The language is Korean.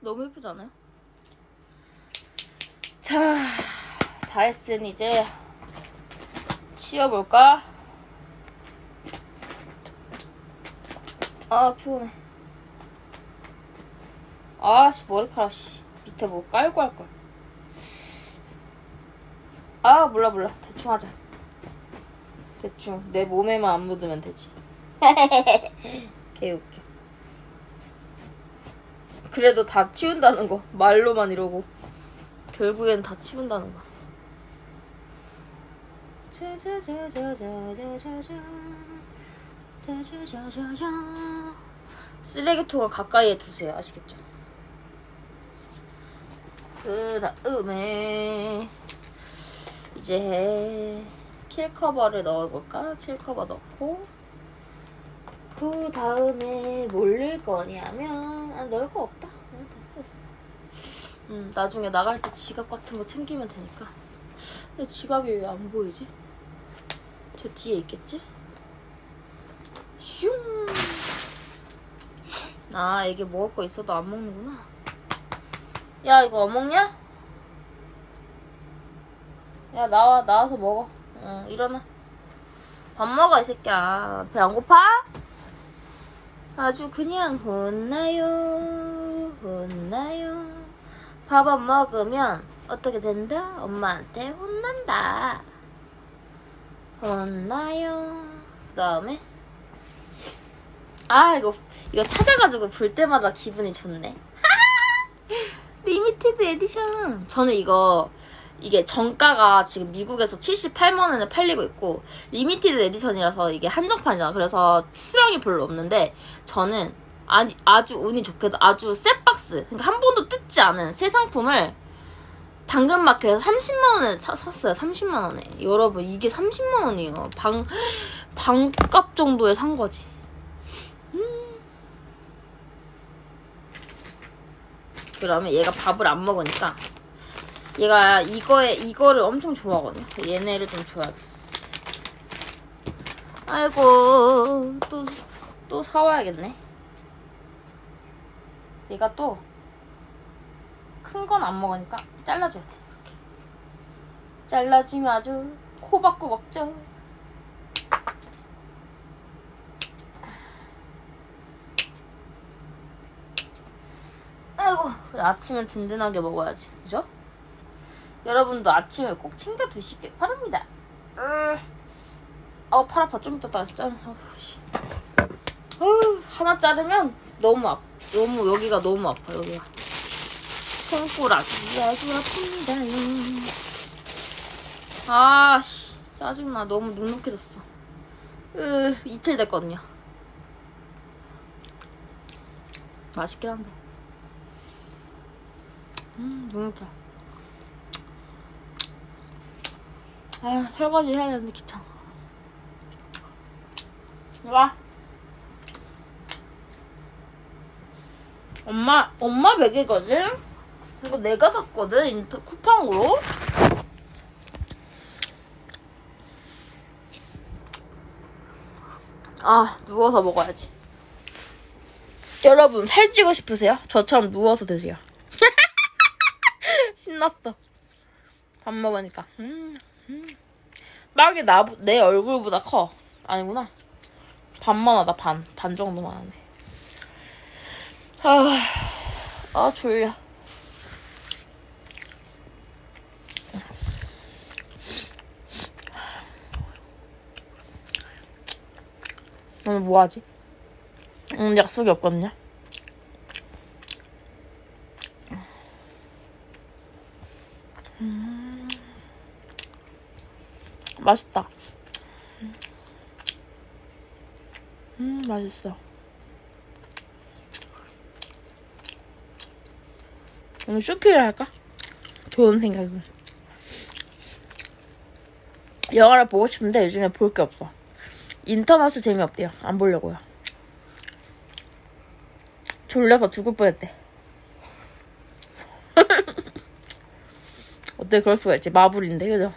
너무 예쁘지 않아요? 자, 다 했으니 이제 치워볼까? 아, 피곤해. 아씨, 머리카락, 씨. 밑에 뭐 깔고 할걸. 아, 몰라, 몰라. 대충 하자. 대충. 내 몸에만 안 묻으면 되지. 개웃겨. 그래도 다 치운다는 거. 말로만 이러고. 결국엔 다 치운다는 거. 쓰레기통을 가까이에 두세요. 아시겠죠? 그 다음에 이제 킬 커버를 넣어볼까? 킬 커버 넣고 그 다음에 뭘 넣을 거냐면 아, 넣을 거 없다. 응, 됐어 됐어. 음 나중에 나갈 때 지갑 같은 거 챙기면 되니까. 근데 지갑이 왜 안 보이지? 저 뒤에 있겠지? 슝. 아 이게 먹을 거 있어도 안 먹는구나. 야 이거 안 먹냐? 야 나와 나와서 먹어. 응 일어나. 밥 먹어 이 새끼야. 배 안 고파? 아주 그냥 혼나요 혼나요. 밥 안 먹으면 어떻게 된다? 엄마한테 혼난다. 혼나요. 그 다음에 아 이거 이거 찾아가지고 볼 때마다 기분이 좋네. 리미티드 에디션. 저는 이거 이게 정가가 지금 미국에서 78만 원에 팔리고 있고 리미티드 에디션이라서 이게 한정판이잖아. 그래서 수량이 별로 없는데 저는 아니, 아주 운이 좋게도 아주 새 박스, 그러니까 한 번도 뜯지 않은 새 상품을 당근마켓에서 30만 원에 사, 샀어요. 30만 원에. 여러분 이게 30만 원이에요. 방 반값 정도에 산 거지. 그러면 얘가 밥을 안 먹으니까 얘가 이거에 이거를 엄청 좋아하거든요. 얘네를 좀 줘야겠어. 아이고 또 또 사와야겠네. 얘가 또 큰 건 안 먹으니까 잘라줘야 돼. 이렇게. 잘라주면 아주 코 박고 먹죠. 아이고 아침은 든든하게 먹어야지 그죠? 여러분도 아침을 꼭 챙겨 드시길 바랍니다. 으. 어, 팔 아파. 좀 이따 다시 씨. 어우, 하나 자르면 너무 아파. 너무 여기가 너무 아파 여기가. 손가락이. 아주 아픕니다요 아씨. 짜증나. 너무 눅눅해졌어. 으, 이틀 됐거든요. 맛있긴 한데. 음, 눅눅해. 아, 설거지 해야 되는데 귀찮아. 와. 엄마, 엄마 베개거든? 이거 내가 샀거든, 인터, 쿠팡으로. 아, 누워서 먹어야지. 여러분, 살찌고 싶으세요? 저처럼 누워서 드세요. 신났어. 밥 먹으니까. 음, 음. 빵이 나, 내 얼굴보다 커. 아니구나. 반만 하다, 반. 반 정도만 하네. 아, 아, 졸려. 오늘 뭐 하지? 음, 약속이 없거든요. 맛있다. 음, 맛있어. 오늘 쇼핑을 할까? 좋은 생각은. 영화를 보고 싶은데 요즘에 볼 게 없어. 인터넷이 재미없대요. 안 보려고요. 졸려서 죽을 뻔했대. 어때 그럴 수가 있지. 마블인데, 그죠?